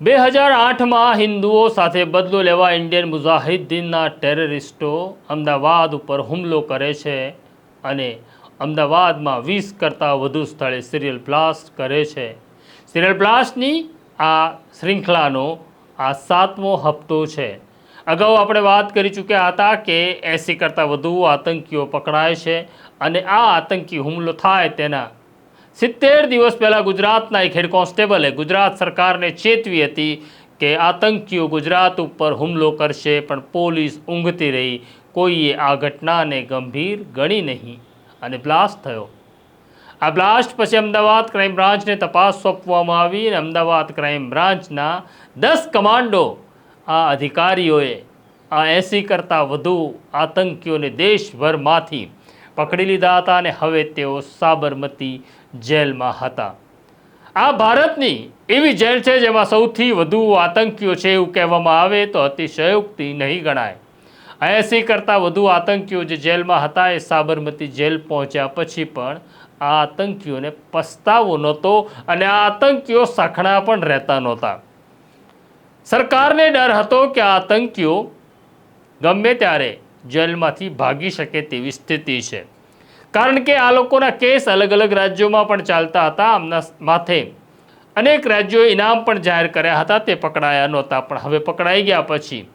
બે હજાર આઠમાં હિન્દુઓ સાથે બદલો લેવા ઇન્ડિયન મુજાહિદ્દીનના ટેરરિસ્ટો અમદાવાદ ઉપર હુમલો કરે છે અને અમદાવાદમાં વીસ કરતાં વધુ સ્થળે સિરિયલ બ્લાસ્ટ કરે છે. સિરિયલ બ્લાસ્ટની આ શૃંખલાનો આ સાતમો હપ્તો છે. અગાઉ આપણે વાત કરી ચૂક્યા હતા કે એંસી કરતાં વધુ આતંકીઓ પકડાય છે અને આ આતંકી હુમલો થાય તેના સિત્તેર દિવસ પહેલાં ગુજરાતના એક હેડ કોન્સ્ટેબલે ગુજરાત સરકારને ચેતવી હતી કે આતંકીઓ ગુજરાત ઉપર હુમલો કરશે, પણ પોલીસ ઊંઘતી રહી. કોઈએ આ ઘટનાને ગંભીર ગણી નહીં અને બ્લાસ્ટ થયો. આ બ્લાસ્ટ પછી અમદાવાદ ક્રાઇમ બ્રાન્ચને તપાસ સોંપવામાં આવી અને અમદાવાદ ક્રાઇમ બ્રાન્ચના દસ કમાન્ડો આ અધિકારીઓએ આ એંસી કરતાં વધુ આતંકીઓને દેશભરમાંથી પકડી લીધા હતા અને હવે તેઓ સાબરમતી જેલમાં હતા. આ ભારતની એવી જેલ છે જેમાં સૌથી વધુ આતંકીઓ છે એવું કહેવામાં આવે તો અતિશયોક્તિ નહીં ગણાય. એંસી કરતાં વધુ આતંકીઓ જે જેલમાં હતા એ સાબરમતી જેલ પહોંચ્યા પછી પણ આ આતંકીઓને પસ્તાવો નહોતો અને આ આતંકીઓ સખણા પણ રહેતા નહોતા. સરકારને ડર હતો કે આ આતંકીઓ ગમે ત્યારે જેલમાંથી ભાગી શકે તેવી સ્થિતિ છે. કારણ કે આ લોકોના કેસ અલગ અલગ રાજ્યોમાં પણ ચાલતા હતા આમના માથે. અનેક રાજ્યોએ ઇનામ પણ જાહેર કર્યા હતા, તે પકડાયા નહોતા, પણ હવે પકડાઈ ગયા પછી.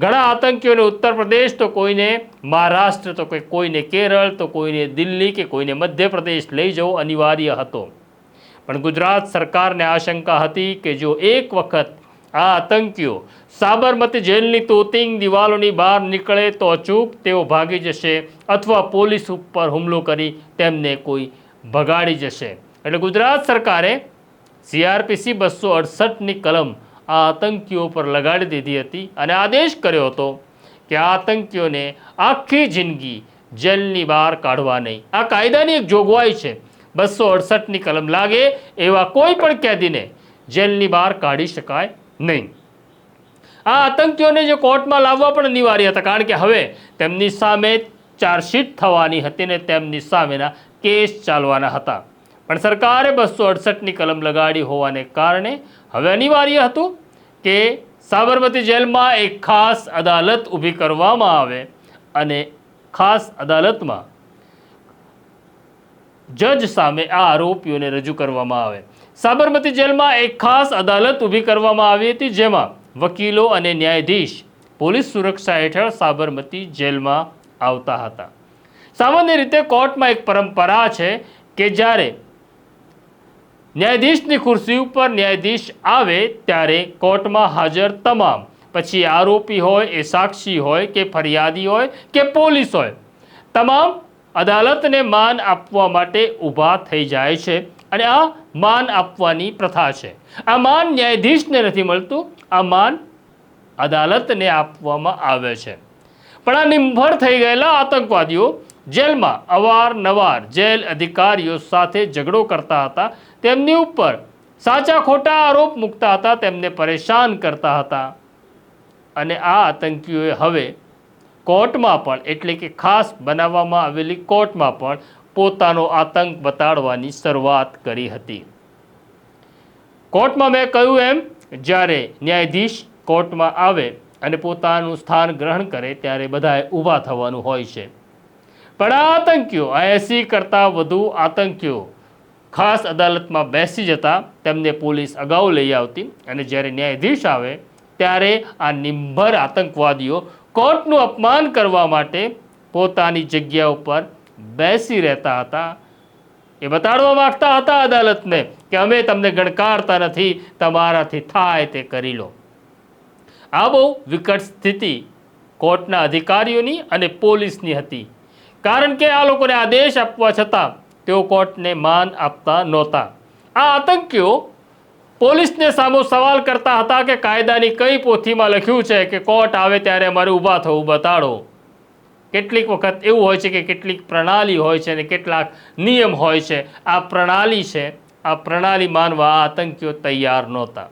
ઘણા આતંકીઓને ઉત્તર પ્રદેશ તો કોઈને મહારાષ્ટ્ર, તો કોઈ, કોઈને કેરળ, તો કોઈને દિલ્હી કે કોઈને મધ્યપ્રદેશ લઈ જવો અનિવાર્ય હતો. પણ ગુજરાત સરકારને આશંકા હતી કે જો એક વખત આ આતંકીઓ સાબરમતી જેલની તોતિંગ દિવાલોની બહાર નીકળે તો અચૂક તેઓ ભાગી જશે અથવા પોલીસ ઉપર હુમલો કરી તેમને કોઈ ભગાડી જશે. એટલે ગુજરાત સરકારે સીઆરપીસી બસો અડસઠની કલમ આ આતંકીઓ પર લગાડી દીધી હતી અને આદેશ કર્યો હતો કે આ આતંકીઓને આખી જિંદગી જેલની બહાર કાઢવા નહીં. આ કાયદાની એક જોગવાઈ છે. બસો અડસઠની કલમ લાગે એવા કોઈ પણ કેદીને જેલની બહાર કાઢી શકાય નહીં. આ આતંકીઓને જે કોર્ટમાં લાવવા પણ અનિવાર્ય હતા, કારણ કે હવે તેમની સામે ચાર્જશીટ થવાની હતી ને તેમની સામેના કેસ ચાલવાના હતા. પણ સરકારે બસો અડસઠની કલમ લગાડી હોવાને કારણે હવે અનિવાર્ય હતું કે સાબરમતી જેલમાં એક ખાસ અદાલત ઊભી કરવામાં આવે અને ખાસ અદાલતમાં જજ સામે આ આરોપીઓને રજૂ કરવામાં આવે. સાબરમતી જેલમાં એક ખાસ અદાલત ઊભી કરવામાં આવી હતી, જેમાં વકીલો અને ન્યાયાધીશ પોલીસ સુરક્ષા હેઠળ સાબરમતી જેલમાં આવતા હતા. સામાન્ય રીતે કોર્ટમાં એક પરંપરા છે કે જ્યારે ન્યાયાધીશની ખુરશી ઉપર ન્યાયાધીશ આવે ત્યારે કોર્ટમાં હાજર તમામ, પછી આરોપી હોય, એ સાક્ષી હોય, કે ફરિયાદી હોય, કે પોલીસ હોય, તમામ અદાલતને માન આપવા માટે ઊભા થઈ જાય છે. અને આ માન આપવાની પ્રથા છે. આ માન ન્યાયાધીશને નથી મળતું, આ માન અદાલતને આપવામાં આવે છે. પણ આ નિર્ભર થઈ ગયેલા આતંકવાદીઓ જેલમાં અવારનવાર જેલ અધિકારીઓ સાથે ઝઘડો કરતા હતા, તેમની ઉપર સાચા ખોટા આરોપ મૂકતા હતા, તેમને પરેશાન કરતા હતા. અને આ આતંકીઓએ હવે કોર્ટમાં પણ, એટલે કે ખાસ બનાવવામાં આવેલી કોર્ટમાં પણ પોતાનો આતંક બતાડવાની શરૂઆત કરી હતી. કોર્ટમાં મેં કહ્યું એમ, જ્યારે ન્યાયાધીશ કોર્ટમાં આવે અને પોતાનું સ્થાન ગ્રહણ કરે, ત્યારે બધાએ ઊભા થવાનું હોય છે. પણ આ આતંકીઓ એસી કરતાં વધુ આતંકીઓ ખાસ અદાલતમાં બેસી જતા તેમને પોલીસ અગાઉ લઈ આવતી અને જ્યારે ન્યાયાધીશ આવે, ત્યારે આ નિંભર આતંકવાદીઓ કોર્ટનું અપમાન કરવા માટે પોતાની જગ્યા ઉપર બેસી રહેતા હતા. એ બતાડવા માંગતા હતા અદાલતને કે અમે તમને ગણકારતા નથી, તમારાથી થાય તે કરી લો. આ બહુ વિકટ સ્થિતિ કોર્ટના અધિકારીઓની અને પોલીસની હતી. કારણ કે આ લોકોને આદેશ આપવા છતાં તેઓ કોર્ટને માન આપતા નહોતા. આ આતંકીઓ પોલીસને સામો સવાલ કરતા હતા કે કાયદાની કઈ પોથીમાં લખ્યું છે કે કોર્ટ આવે ત્યારે અમારે ઊભા થવું, બતાડો. કેટલીક વખત એવું હોય છે કે કેટલીક પ્રણાલી હોય છે અને કેટલાક નિયમ હોય છે. આ પ્રણાલી છે. આ પ્રણાલી માનવા આતંકીઓ તૈયાર નહોતા.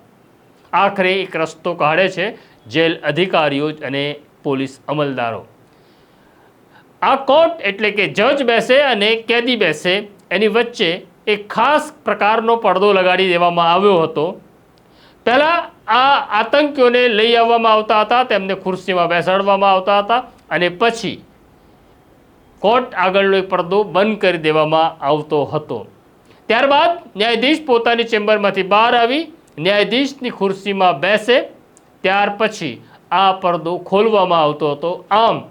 આખરે એક રસ્તો કાઢે છે જેલ અધિકારીઓ અને પોલીસ અમલદારો. આ કોર્ટ એટલે કે જજ બેસે અને કેદી બેસે. એની વચ્ચે એક ખાસ પ્રકારનો પડદો લગાડી દેવામાં આવ્યો હતો. પહેલાં આ આતંકીઓને લઈ આવવામાં આવતા હતા. તેમને ખુરશીમાં બેસાડવામાં આવતા હતા. અને પછી કોર્ટ આગળનો પડદો બંધ કરી દેવામાં આવતો હતો. ત્યારબાદ ન્યાયાધીશ પોતાની ચેમ્બરમાંથી બહાર આવી, ન્યાયાધીશની ખુરશીમાં બેસે, ત્યાર પછી આ પડદો ખોલવામાં આવતો હતો. આમ,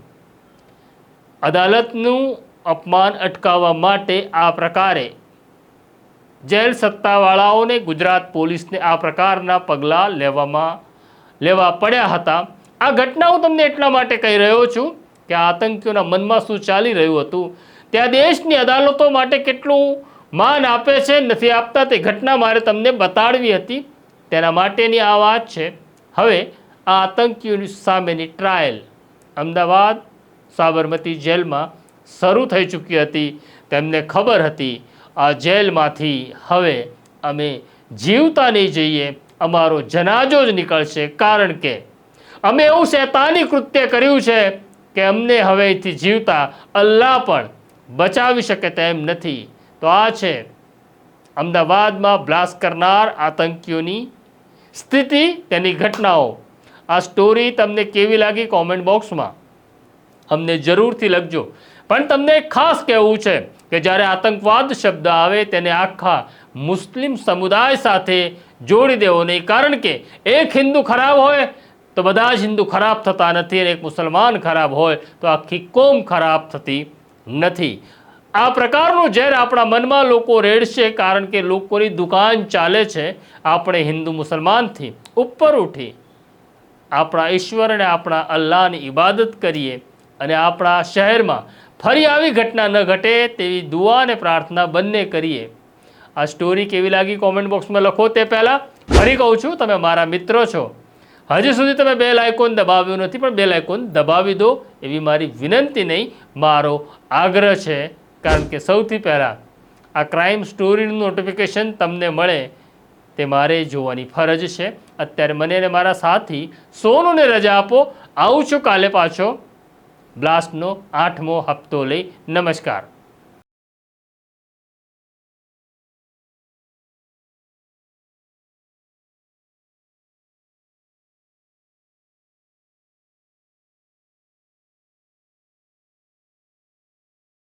અદાલતનું અપમાન અટકાવવા માટે આ પ્રકારે જેલ સત્તાવાળાઓને ગુજરાત પોલીસને આ પ્રકારના પગલાં લેવામાં, લેવા પડ્યા હતા. આ ઘટના હું તમને એટલા માટે કહી રહ્યો છું કે આતંકીઓના મનમાં શું ચાલી રહ્યું હતું? ત્યાં દેશની અદાલતો માટે કેટલું માન આપે છે નથી આપતા તે ઘટના મારે તમને બતાડવી હતી. તેના માટેની આ વાત છે. હવે આ આતંકીઓની સામેની ટ્રાયલ અમદાવાદ સાબરમતી જેલમાં શરૂ થઈ ચૂકી હતી. તેમને ખબર હતી, આ જેલમાંથી હવે અમે જીવતા નહીં જઈએ. અમારો જનાજો જ નીકળશે. કારણ કે અમે એવું શેતાની કૃત્ય કર્યું છે કે અમને હવેથી જીવતા અલ્લાહ પણ બચાવી શકે તેમ નથી. તો આ છે અમદાવાદમાં બ્લાસ્ટ કરનાર આતંકીઓની સ્થિતિ, તેની ઘટનાઓ. આ સ્ટોરી તમને કેવી લાગી કોમેન્ટ બોક્સમાં? અમને જરૂરથી લખજો. પણ તમને ખાસ કહેવું છે કે જ્યારે આતંકવાદ શબ્દ આવે તેને આખા મુસ્લિમ સમુદાય સાથે જોડી દેવો નહીં. કારણ કે એક હિન્દુ ખરાબ હોય તો બધા જ હિન્દુ ખરાબ થતા નથી અને એક મુસલમાન ખરાબ હોય તો આખી કોમ ખરાબ થતી નથી. આ પ્રકારનું ઝેર આપણા મનમાં લોકો રેડશે કારણ કે લોકોની દુકાન ચાલે છે, આપણે હિન્દુ મુસલમાનથી ઉપર ઉઠી આપણા ઈશ્વરને આપણા અલ્લાહની ઇબાદત કરીએ અને આપણા શહેરમાં ફરી આવી ઘટના ન ઘટે તેવી દુઆ અને પ્રાર્થના બંને કરીએ. આ સ્ટોરી કેવી લાગી? કોમેન્ટ બોક્સમાં લખો તે પહેલાં. ફરી કહું છું, તમે મારા મિત્રો છો. હજી સુધી તમે બે આઇકોન દબાવ્યું નથી, પણ બે આઇકોન દબાવી દો એવી મારી વિનંતી નહીં. મારો આગ્રહ છે, કારણ કે સૌથી પહેલાં આ ક્રાઇમ સ્ટોરીનું નોટિફિકેશન તમને મળે તે મારે જોવાની ફરજ છે. અત્યારે મને અને મારા સાથી સોનુને રજા આપો. આવું છું કાલે પાછો. બ્લાસ્ટનો આઠમો હપ્તો લઈ. નમસ્કાર.